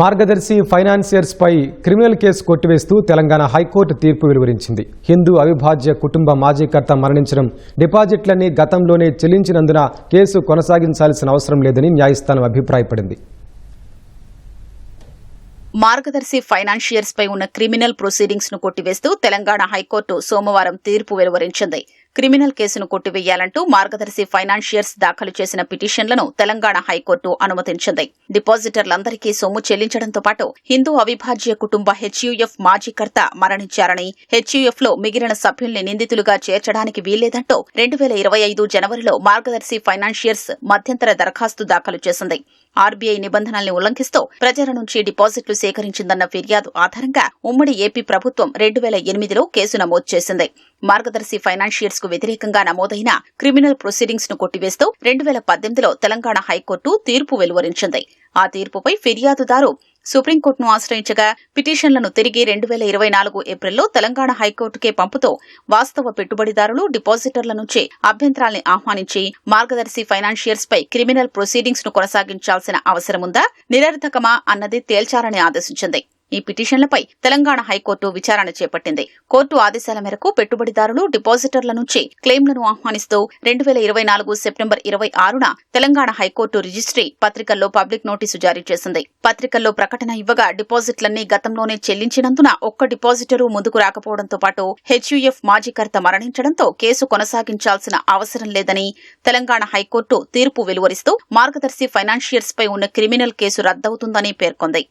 మార్గదర్శి ఫైనాన్సియర్స్పై criminal case కొట్టివేస్తూ Telangana high court తీర్పు వెలువరించింది. హిందూ అవిభాజ్య కుటుంబ మాజీకర్త మరణించడం డిపాజిట్లన్నీ గతంలోనే చెల్లించినందున కేసు కొనసాగించాల్సిన అవసరం లేదని న్యాయస్థానం అభిప్రాయపడింది. మార్గదర్శి ఫైనాన్షియర్స్ పై ఉన్న క్రిమినల్ ప్రొసీడింగ్స్ను కొట్టివేస్తూ తెలంగాణ హైకోర్టు సోమవారం తీర్పు వెలువరించింది. క్రిమినల్ కేసును కొట్టివేయాలంటూ మార్గదర్శి ఫైనాన్షియర్స్ దాఖలు చేసిన పిటిషన్లను తెలంగాణ హైకోర్టు అనుమతించింది. డిపాజిటర్లందరికీ సొమ్ము చెల్లించడంతో పాటు హిందూ అవిభాజ్య కుటుంబ హెచ్యుఎఫ్ మాజీకర్త మరణించారని హెచ్యుఎఫ్లో మిగిలిన సభ్యుల్ని నిందితులుగా చేర్చడానికి వీల్లేదంటూ రెండు వేల ఇరవై ఐదు జనవరిలో మార్గదర్శి ఫైనాన్షియర్స్ మధ్యంతర దరఖాస్తు దాఖలు చేసింది. ఆర్బీఐ నిబంధనల్ని ఉల్లంఘిస్తూ ప్రజల నుంచి డిపాజిట్లు సేకరించిందన్న ఫిర్యాదు ఆధారంగా ఉమ్మడి ఏపీ ప్రభుత్వం రెండు వేల ఎనిమిదిలో కేసు నమోదు చేసింది. మార్గదర్శి ఫైనాన్షియర్స్కు వ్యతిరేకంగా నమోదైన క్రిమినల్ ప్రొసీడింగ్స్ను కొట్టివేస్తూ రెండు వేల పద్దెనిమిదిలో తెలంగాణ హైకోర్టు తీర్పు వెలువరించింది. ఆ తీర్పుపై ఫిర్యాదుదారు సుప్రీంకోర్టును ఆశ్రయించగా పిటిషన్లను తిరిగి రెండు వేల ఇరవై నాలుగు ఏప్రిల్లో తెలంగాణ హైకోర్టుకే పంపుతూ వాస్తవ పెట్టుబడిదారులు డిపాజిటర్ల నుంచి అభ్యంతరాల్ని ఆహ్వానించి మార్గదర్శి ఫైనాన్షియర్స్ పై క్రిమినల్ ప్రొసీడింగ్స్ను కొనసాగించాల్సిన అవసరముందా నిరర్థకమా అన్నది తేల్చాలని ఆదేశించింది. ఈ పిటిషన్లపై తెలంగాణ హైకోర్టు విచారణ చేపట్టింది. కోర్టు ఆదేశాల మేరకు పెట్టుబడిదారులు డిపాజిటర్ల నుంచి క్లెయిమ్లను ఆహ్వానిస్తూ రెండు వేల ఇరవై నాలుగు సెప్టెంబర్ ఇరవై ఆరున తెలంగాణ హైకోర్టు రిజిస్ట్రీ పత్రికల్లో పబ్లిక్ నోటీసు జారీ చేసింది. పత్రికల్లో ప్రకటన ఇవ్వగా డిపాజిట్లన్నీ గతంలోనే చెల్లించినందున ఒక్క డిపాజిటరు ముందుకు రాకపోవడంతో పాటు హెచ్యుఎఫ్ మాజీకర్త మరణించడంతో కేసు కొనసాగించాల్సిన అవసరం లేదని తెలంగాణ హైకోర్టు తీర్పు వెలువరిస్తూ మార్గదర్శి ఫైనాన్షియర్స్ పై ఉన్న క్రిమినల్ కేసు రద్దవుతుందని పేర్కొంది.